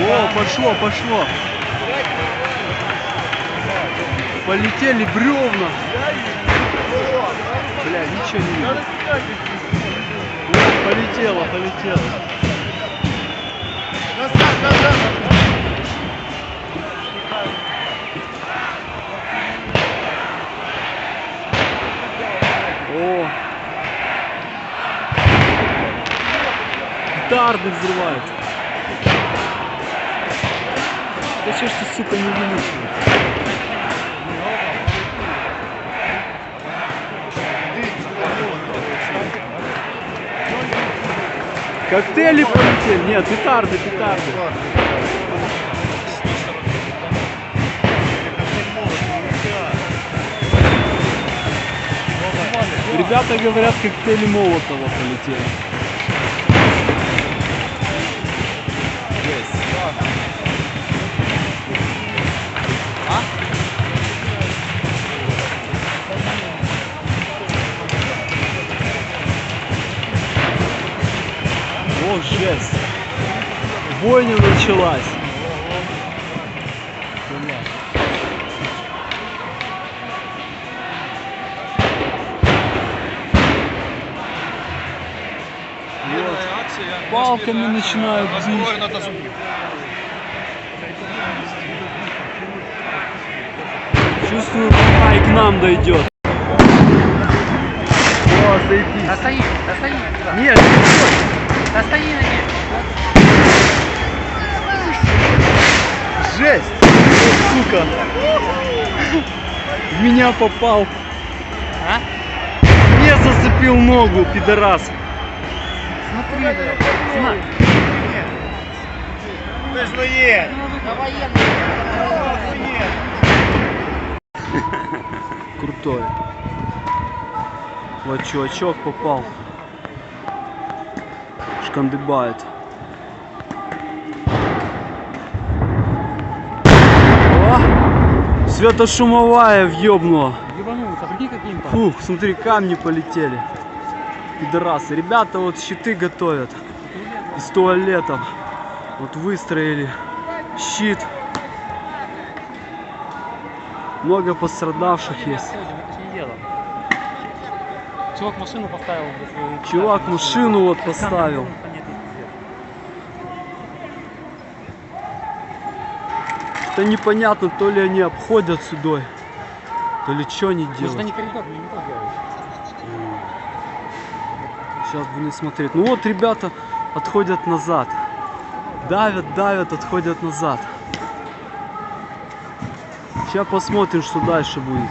О, пошло, пошло. Полетели бревна. Бля, ничего не видно. Вот, полетело, полетело. Назад, назад. О! Петарды взрывают. Да что ж ты, сука, не выносишь? Коктейли полетели? Нет, петарды, петарды. Ребята говорят, коктейли Молотова полетели. О, жесть. Бойня началась. Бля. Палками начинают бить. Чувствую, пока и к нам дойдет. О, заебись. Да стои. Нет, не. Да стои на ней. Жесть! Сука! В меня попал. А? Мне зацепил ногу, пидорас. Смотри. Знак. Ти ж военный. Крутой. Вот чувачок попал. Шкандыбает. О! Светошумовая въебнула. Фух, смотри, камни полетели. Пидорасы. Ребята вот щиты готовят. Из туалетов. Вот выстроили щит. Много пострадавших есть. Чувак машину поставил. Чувак машину вот поставил. Понятно, пиздец. Это непонятно, то ли они обходят сюда, то ли что они Может, делают. они коридор не то делают. Сейчас будем смотреть. Ну вот ребята отходят назад. Давят, давят, отходят назад. Сейчас посмотрим, что дальше будет.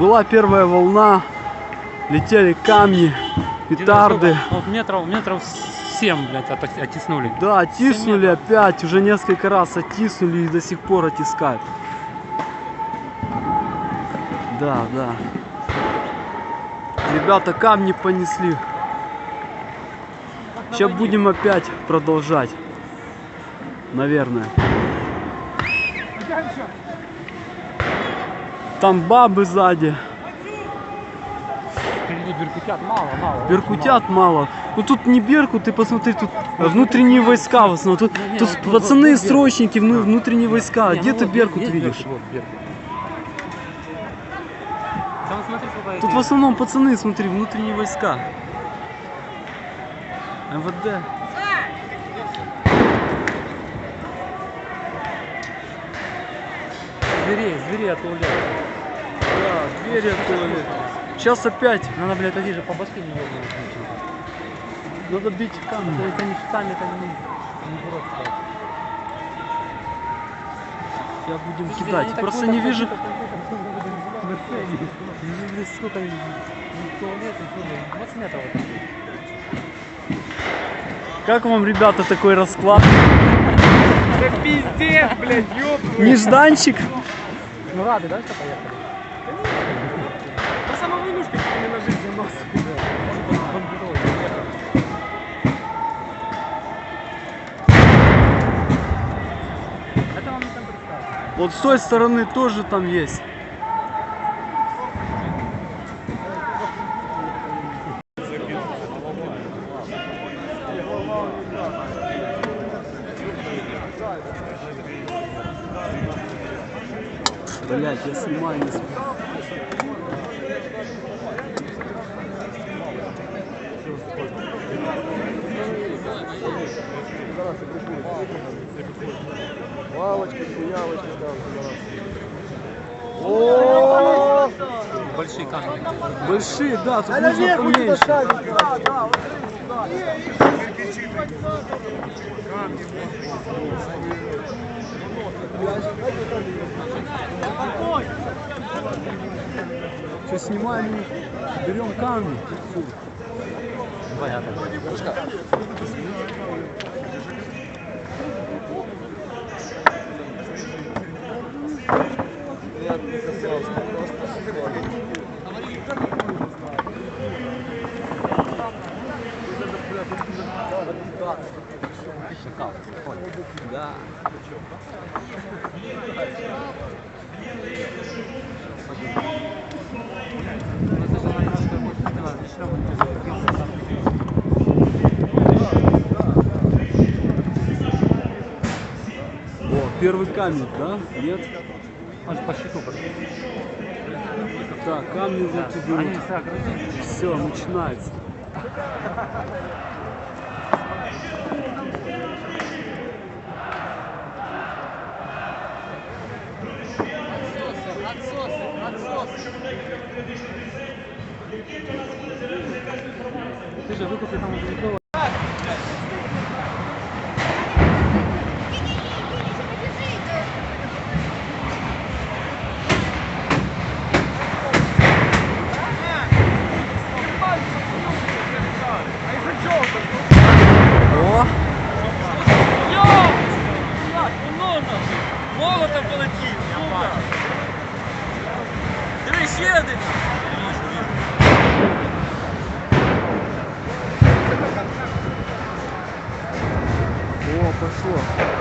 Была первая волна, летели камни, петарды. Вот метров, метров 7, блядь, от- оттеснули. Да, оттиснули опять, уже несколько раз оттиснули и до сих пор оттискают. Да, да. Ребята камни понесли. Сейчас будем опять продолжать. Наверное. Там бабы сзади. Впереди беркутят мало, мало. Беркутят мало. Ну тут не беркут, ты посмотри, тут внутренние войска в основном. Тут, тут пацаны, срочники, вну- внутренние войска. Не, Где ну ты вот беркут видишь? Беркут, вот Беркут. Там смотри, сколько Тут в основном пацаны, смотри, внутренние войска. МВД. зверей, зверей от туалета. Да, двери открыли. Сейчас опять Надо, блядь, такие же по башке не ебнуть. Надо бить камни. То есть они сами это не, не просто. Я будем кидать. Просто не вижу. какой-то- какой-то на сцене. Ну, блядь, сколько они- ну, туалет, и всё, 20 метров вот такие. Как вам, ребята, такой расклад? Це піздець, блядь, ёб. Нежданчик? Ну рады, да, что поехали? Вот с той стороны тоже там есть. Блять, я снимаю не успел. Лавочки, хуявочки там. О, Большие камни. большие, да, тут нужно поменьше. Что снимаем, их, берем камни. Понятно. Шакал. Да. О, первый камень, да? Нет? Он же по щиту. Так, камни за тебя. Они все начинается. Ты же выкупи там уже о,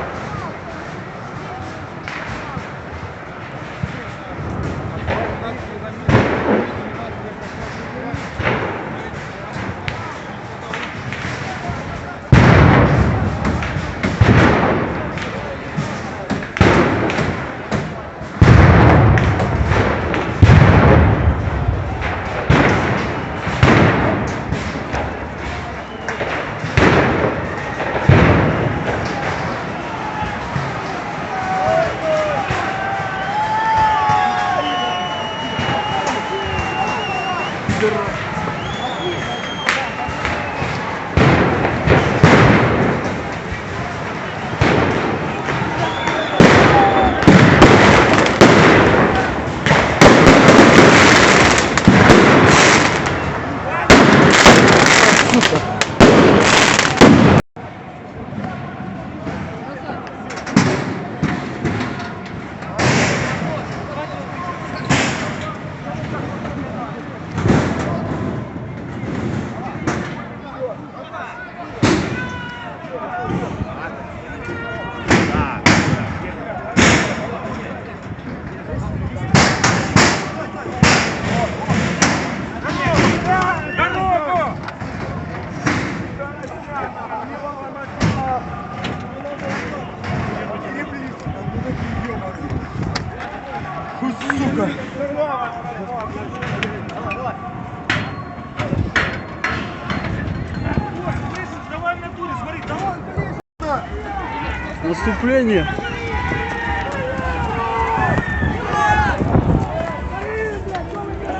Наступление.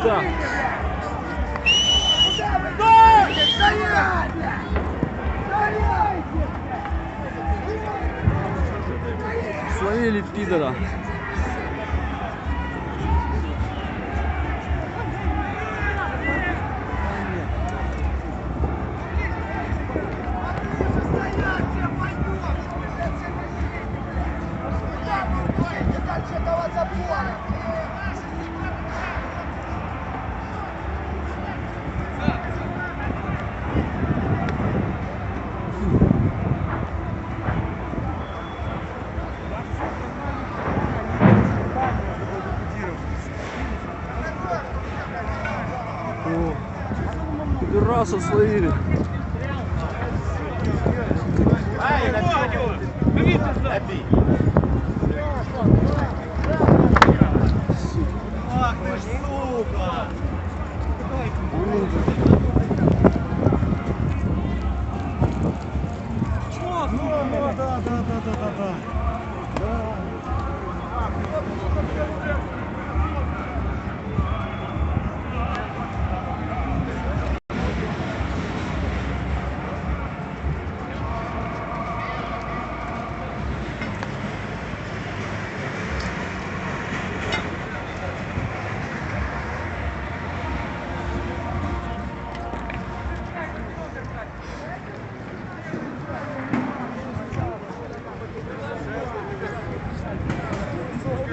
Так. Словили пидора. Этого забора! О, пидораса словили. Ах ти ж сука!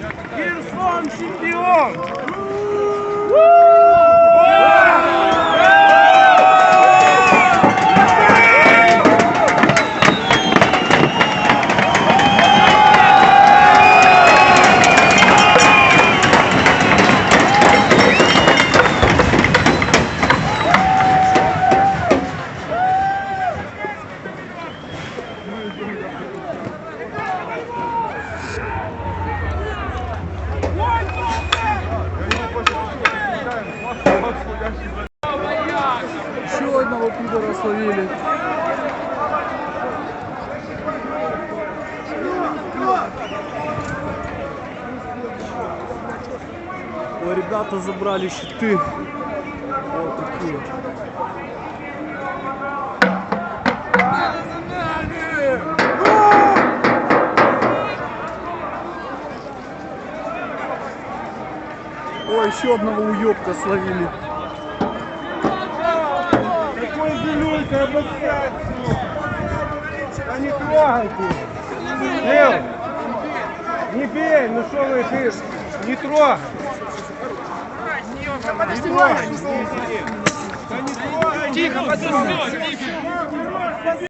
Херсон чемпион! Одного пидора словили. Ой, ребята забрали щиты. Вот такие. Ой, еще одного уебка словили. Обоссать Да не трогайте! Лев! Не бей, ну что вы, ты, не трогай! Не трогай! Да не трогай! Тихо, подожди, тихо!